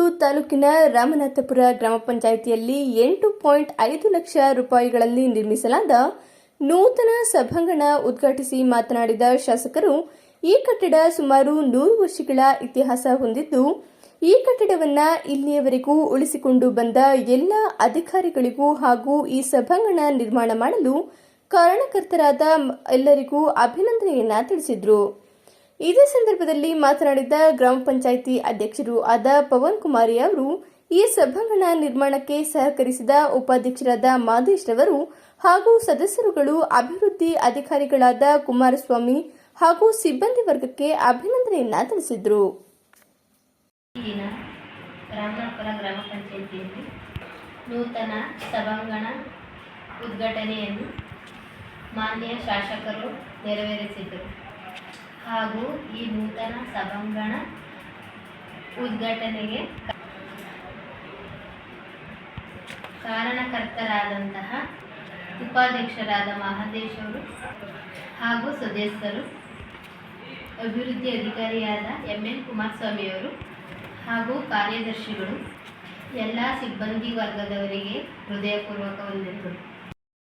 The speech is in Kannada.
ಅರಕಲಗೂಡು ತಾಲೂಕಿನ ರಾಮನಾಥಪುರ ಗ್ರಾಮ ಪಂಚಾಯಿತಿಯಲ್ಲಿ ಎಂಟು ಪಾಯಿಂಟ್ ಐದು ಲಕ್ಷ ರೂಪಾಯಿಗಳಲ್ಲಿ ನಿರ್ಮಿಸಲಾದ ನೂತನ ಸಭಾಂಗಣ ಉದ್ಘಾಟಿಸಿ ಮಾತನಾಡಿದ ಶಾಸಕರು, ಈ ಕಟ್ಟಡ ಸುಮಾರು ನೂರು ವರ್ಷಗಳ ಇತಿಹಾಸ ಹೊಂದಿದ್ದು, ಈ ಕಟ್ಟಡವನ್ನ ಇಲ್ಲಿಯವರೆಗೂ ಉಳಿಸಿಕೊಂಡು ಬಂದ ಎಲ್ಲ ಅಧಿಕಾರಿಗಳಿಗೂ ಹಾಗೂ ಈ ಸಭಾಂಗಣ ನಿರ್ಮಾಣ ಮಾಡಲು ಕಾರಣಕರ್ತರಾದ ಎಲ್ಲರಿಗೂ ಅಭಿನಂದನೆಯನ್ನ ತಿಳಿಸಿದರು. ಇದೇ ಸಂದರ್ಭದಲ್ಲಿ ಮಾತನಾಡಿದ ಗ್ರಾಮ ಪಂಚಾಯಿತಿ ಅಧ್ಯಕ್ಷರು ಆದ ಪವನ್ ಕುಮಾರಿ ಅವರು, ಈ ಸಭಾಂಗಣ ನಿರ್ಮಾಣಕ್ಕೆ ಸಹಕರಿಸಿದ ಉಪಾಧ್ಯಕ್ಷರಾದ ಮಾದೇಶ್ ರವರು ಹಾಗೂ ಸದಸ್ಯರುಗಳು, ಅಭಿವೃದ್ಧಿ ಅಧಿಕಾರಿಗಳಾದ ಕುಮಾರಸ್ವಾಮಿ ಹಾಗೂ ಸಿಬ್ಬಂದಿ ವರ್ಗಕ್ಕೆ ಅಭಿನಂದನೆಯನ್ನ ತಿಳಿಸಿದರು. ರಾಮನಾಥಪುರ ಗ್ರಾಮ ಪಂಚಾಯಿತಿಯಲ್ಲಿ ನೂತನ ಸಭಾಂಗಣ ಉದ್ಘಾಟನೆಯನ್ನು ಮಾನ್ಯ ಶಾಸಕರು ನೆರವೇರಿಸಿದರು. ಹಾಗೂ ಈ ನೂತನ ಸಭಾಂಗಣ ಉದ್ಘಾಟನೆಗೆ ಕಾರಣಕರ್ತರಾದಂತಹ ಉಪಾಧ್ಯಕ್ಷರಾದ ಮಹಾದೇಶ್ ಅವರು ಹಾಗೂ ಸದಸ್ಯರು, ಅಭಿವೃದ್ಧಿ ಅಧಿಕಾರಿಯಾದ ಎಂ ಎನ್ ಕುಮಾರಸ್ವಾಮಿಯವರು ಹಾಗೂ ಕಾರ್ಯದರ್ಶಿಗಳು, ಎಲ್ಲ ಸಿಬ್ಬಂದಿ ವರ್ಗದವರಿಗೆ ಹೃದಯಪೂರ್ವಕ ವಂದನೆಗಳು.